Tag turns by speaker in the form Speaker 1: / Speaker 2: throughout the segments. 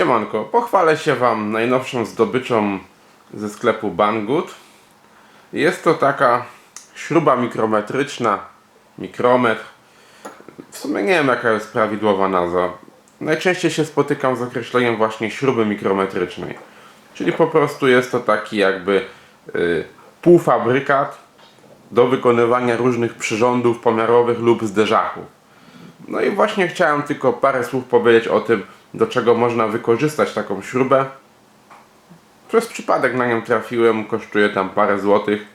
Speaker 1: Siemanko, pochwalę się Wam najnowszą zdobyczą ze sklepu Banggood. Jest to taka śruba mikrometryczna, mikrometr. W sumie nie wiem jaka jest prawidłowa nazwa. Najczęściej się spotykam z określeniem właśnie śruby mikrometrycznej. Czyli po prostu jest to taki jakby y, półfabrykat do wykonywania różnych przyrządów pomiarowych lub zderzachów. No i właśnie chciałem tylko parę słów powiedzieć o tym, do czego można wykorzystać taką śrubę. Przez przypadek na nią trafiłem, kosztuje tam parę złotych.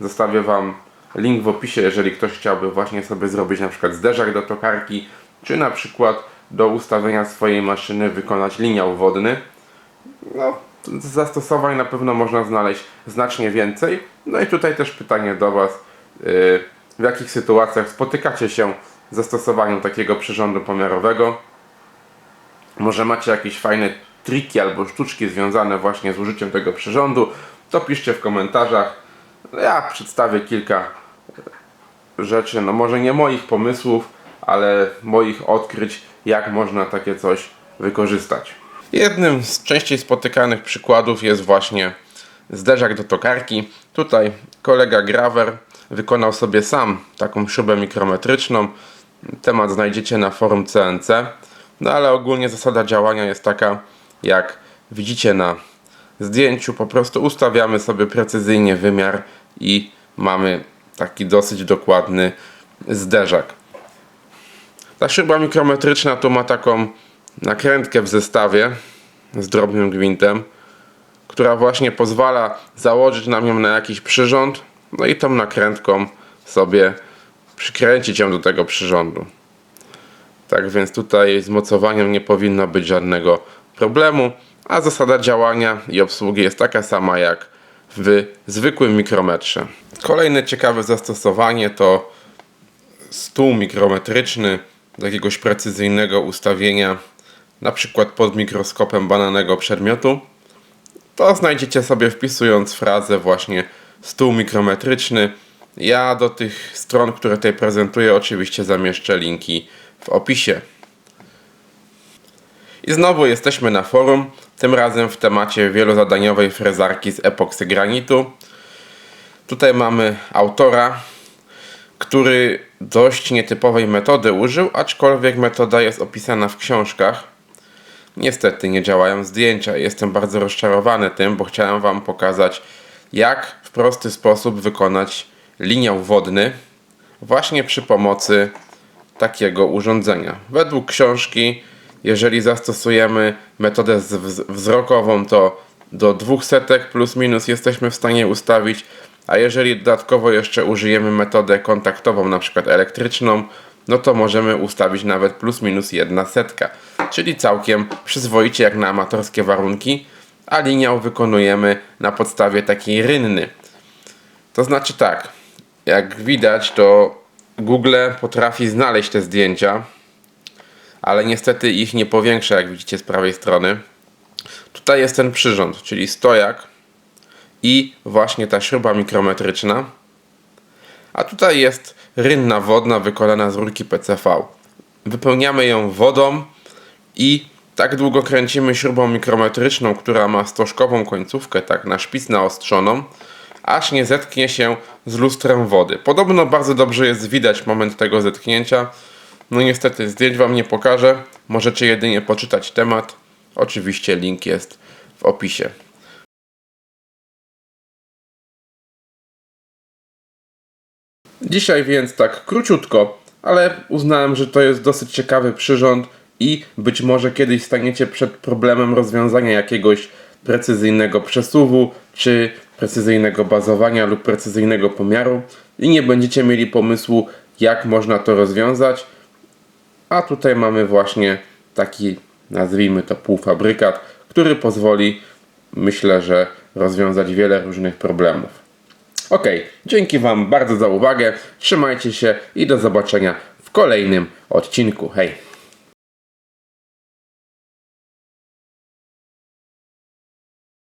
Speaker 1: Zostawię Wam link w opisie, jeżeli ktoś chciałby właśnie sobie zrobić na przykład zderzak do tokarki, czy na przykład do ustawienia swojej maszyny wykonać liniał wodny. No, zastosowań na pewno można znaleźć znacznie więcej. No i tutaj też pytanie do Was, yy, w jakich sytuacjach spotykacie się z zastosowaniem takiego przyrządu pomiarowego? Może macie jakieś fajne triki albo sztuczki związane właśnie z użyciem tego przyrządu, to piszcie w komentarzach. Ja przedstawię kilka rzeczy, no może nie moich pomysłów, ale moich odkryć, jak można takie coś wykorzystać. Jednym z częściej spotykanych przykładów jest właśnie zderzak do tokarki. Tutaj kolega Graver wykonał sobie sam taką śrubę mikrometryczną. Temat znajdziecie na forum CNC. No ale ogólnie zasada działania jest taka, jak widzicie na zdjęciu, po prostu ustawiamy sobie precyzyjnie wymiar i mamy taki dosyć dokładny zderzak. Ta śruba mikrometryczna tu ma taką nakrętkę w zestawie z drobnym gwintem, która właśnie pozwala założyć nam ją na jakiś przyrząd, no i tą nakrętką sobie przykręcić ją do tego przyrządu. Tak więc tutaj z mocowaniem nie powinno być żadnego problemu, a zasada działania i obsługi jest taka sama jak w zwykłym mikrometrze. Kolejne ciekawe zastosowanie to stół mikrometryczny do jakiegoś precyzyjnego ustawienia, na przykład pod mikroskopem bananego przedmiotu. To znajdziecie sobie wpisując frazę właśnie stół mikrometryczny. Ja do tych stron, które tutaj prezentuję, oczywiście zamieszczę linki w opisie. I znowu jesteśmy na forum, tym razem w temacie wielozadaniowej frezarki z epoksy granitu. Tutaj mamy autora, który dość nietypowej metody użył, aczkolwiek metoda jest opisana w książkach. Niestety nie działają zdjęcia. Jestem bardzo rozczarowany tym, bo chciałem Wam pokazać, jak w prosty sposób wykonać liniał wodny właśnie przy pomocy takiego urządzenia. Według książki, jeżeli zastosujemy metodę wzrokową, to do dwóch setek plus minus jesteśmy w stanie ustawić, a jeżeli dodatkowo jeszcze użyjemy metodę kontaktową, na przykład elektryczną, no to możemy ustawić nawet plus minus jedna setka, czyli całkiem przyzwoicie jak na amatorskie warunki, a liniał wykonujemy na podstawie takiej rynny. To znaczy tak, jak widać, to Google potrafi znaleźć te zdjęcia, ale niestety ich nie powiększa, jak widzicie z prawej strony. Tutaj jest ten przyrząd, czyli stojak i właśnie ta śruba mikrometryczna. A tutaj jest rynna wodna wykonana z rurki PCV. Wypełniamy ją wodą i tak długo kręcimy śrubą mikrometryczną, która ma stożkową końcówkę, tak na szpic naostrzoną, aż nie zetknie się z lustrem wody. Podobno bardzo dobrze jest widać moment tego zetknięcia. No niestety zdjęć Wam nie pokażę. Możecie jedynie poczytać temat. Oczywiście link jest w opisie. Dzisiaj więc tak króciutko, ale uznałem, że to jest dosyć ciekawy przyrząd i być może kiedyś staniecie przed problemem rozwiązania jakiegoś precyzyjnego przesuwu, czy precyzyjnego bazowania lub precyzyjnego pomiaru i nie będziecie mieli pomysłu, jak można to rozwiązać. A tutaj mamy właśnie taki, nazwijmy to półfabrykat, który pozwoli, myślę, że rozwiązać wiele różnych problemów. Ok, dzięki Wam bardzo za uwagę, trzymajcie się i do zobaczenia w kolejnym odcinku. Hej!